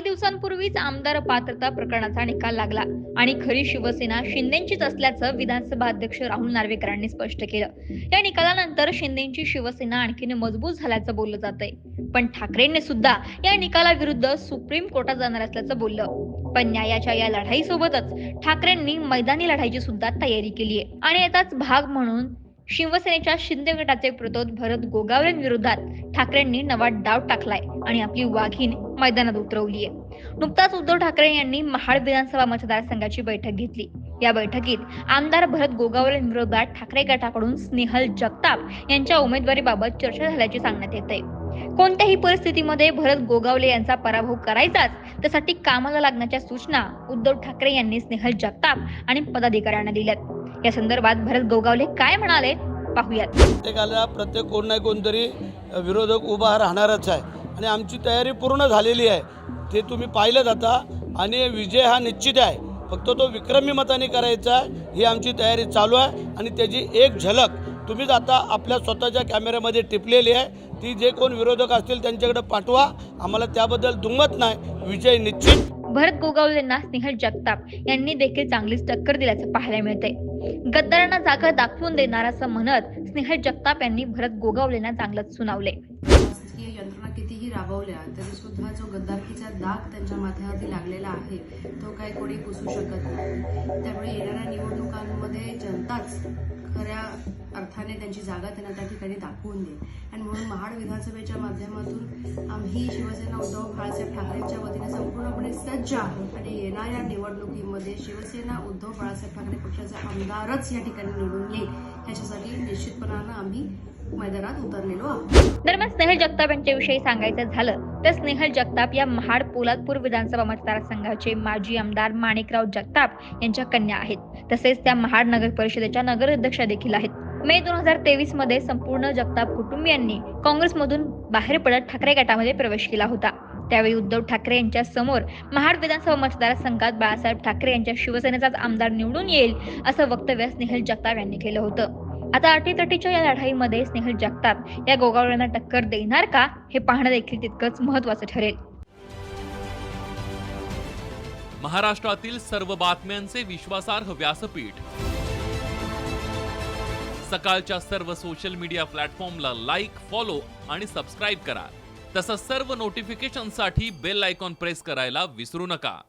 काही दिवसांपूर्वीच आमदार पात्रता प्रकरणाचा निकाल लागला आणि खरी शिवसेना शिंदेचीच असल्याचं विधानसभा अध्यक्ष राहुल नार्वेकरांनी स्पष्ट केलं. या निकालानंतर शिंदेची शिवसेना आणखीन मजबूत झाल्याचं बोललं जातंय. पण ठाकरेंनी सुद्धा या निकालाविरुद्ध सुप्रीम कोर्टात जाणार असल्याचं बोललं. पण न्यायाच्या या लढाईसोबतच ठाकरेंनी मैदानी लढाईची सुद्धा तयारी केली आहे. आणि याचाच भाग म्हणून शिवसेनेच्या शिंदे गटाचे प्रतोद भरत गोगावलेंविरोधात ठाकरेंनी नवा डाव टाकलाय आणि आपली वाघीण मैदानात उतरवली आहे नुकताच उद्धव ठाकरे यांनी महाड विधानसभा मतदारसंघाची बैठक घेतली. या बैठकीत आमदार भरत गोगावले विरोधात ठाकरे गटाकडून स्नेहल जगताप यांच्या उमेदवारीबाबत चर्चा झाल्याचे सांगण्यात येत आहे कोणत्याही परिस्थितीमध्ये भरत गोगावले यांचा पराभव करायचाच त्यासाठी कामाला लागण्याच्या सूचना उद्धव ठाकरे यांनी स्नेहल जगताप आणि पदाधिकाऱ्यांना दिल्यात. या संदर्भात भरत गोगावले काय म्हणाले? पाहूयात. प्रत्येकाला प्रत्येक कोण नाही कोणतरी विरोधक उभा राहणारच आहे. आणि आमची तयारी पूर्ण झालेली आहे. ते तुम्ही पाहिलं जाता आणि विजय हा निश्चित आहे. फक्त तो विक्रमी मताने करायचा आहे. ही आमची तयारी चालू आहे. आणि त्याची एक झलक तुम्हीच आता आपल्या स्वतःच्या कॅमेऱ्यामध्ये टिपलेली आहे. ती जे कोण विरोधक असतील त्यांच्याकडे पाठवा. आम्हाला त्याबद्दल दुमत नाही. विजय निश्चित. भरत गोगावलेंना स्नेहल जगताप यांनी देखील चांगलीच टक्कर दिल्याचं पाहायला मिळतंय. गद्दारांना जागा दाखवून देणार असं म्हणत स्नेहल जगताप यांनी भरत गोगावलेंना चांगलंच सुनावले यंत्रणा कितीही राबवल्या तरी सुद्धा जो गद्दारकीचा दाग त्यांच्या माथ्यावरती लागलेला आहे तो काही कोणी पुसू शकत नाही. त्यामुळे येणाऱ्या निवडणुकांमध्ये जनताच खऱ्या अर्थाने त्यांची जागा त्यांना त्या ठिकाणी दाखवून देईल. आणि म्हणून महाड विधानसभेच्या माध्यमातून आम्ही शिवसेना उद्धव बाळासाहेब ठाकरेंच्या वतीने संपूर्णपणे सज्ज आहोत. आणि येणाऱ्या निवडणुकीमध्ये शिवसेना उद्धव बाळासाहेब ठाकरे पक्षाचा आमदारच या ठिकाणी निवडून येईल. याच्यासाठी निश्चितपणानं आम्ही मैदानात उतरलेलो आहोत. दरम्यान स्नेहल जगताप यांच्याविषयी सांगायचं झालं तर स्नेहल जगताप या महाड पोलादपूर विधानसभा मतदारसंघाचे माजी आमदार माणिकराव जगताप यांच्या कन्या आहेत. तसेच त्या महाड नगर परिषदेच्या नगराध्यक्षा देखील आहेत. मे दोन हजार तेवीसमध्ये संपूर्ण जगताप कुटुंबियांनी काँग्रेसमधून बाहेर पडत ठाकरे गटामध्ये प्रवेश केला होता. त्यावेळी उद्धव ठाकरे यांच्या समोर महाड विधानसभा मतदारसंघात बाळासाहेब ठाकरे यांच्या शिवसेनेचाच आमदार निवडून येईल असं वक्तव्य स्नेहल जगताप यांनी केलं होतं. आता अटीतटीच्या या लढाईमध्ये स्नेहल जगताप या गोगावळ्यांना टक्कर देणार का हे पाहणं देखील तितकंच महत्वाचं ठरेल. महाराष्ट्रातील सर्व बातम्यांचे विश्वासार्ह व्यासपीठ. सकाळच्या सर्व सोशल मीडिया प्लॅटफॉर्मला लाईक फॉलो आणि सबस्क्राईब करा. तसंच सर्व नोटिफिकेशनसाठी बेल आयकॉन प्रेस करायला विसरू नका.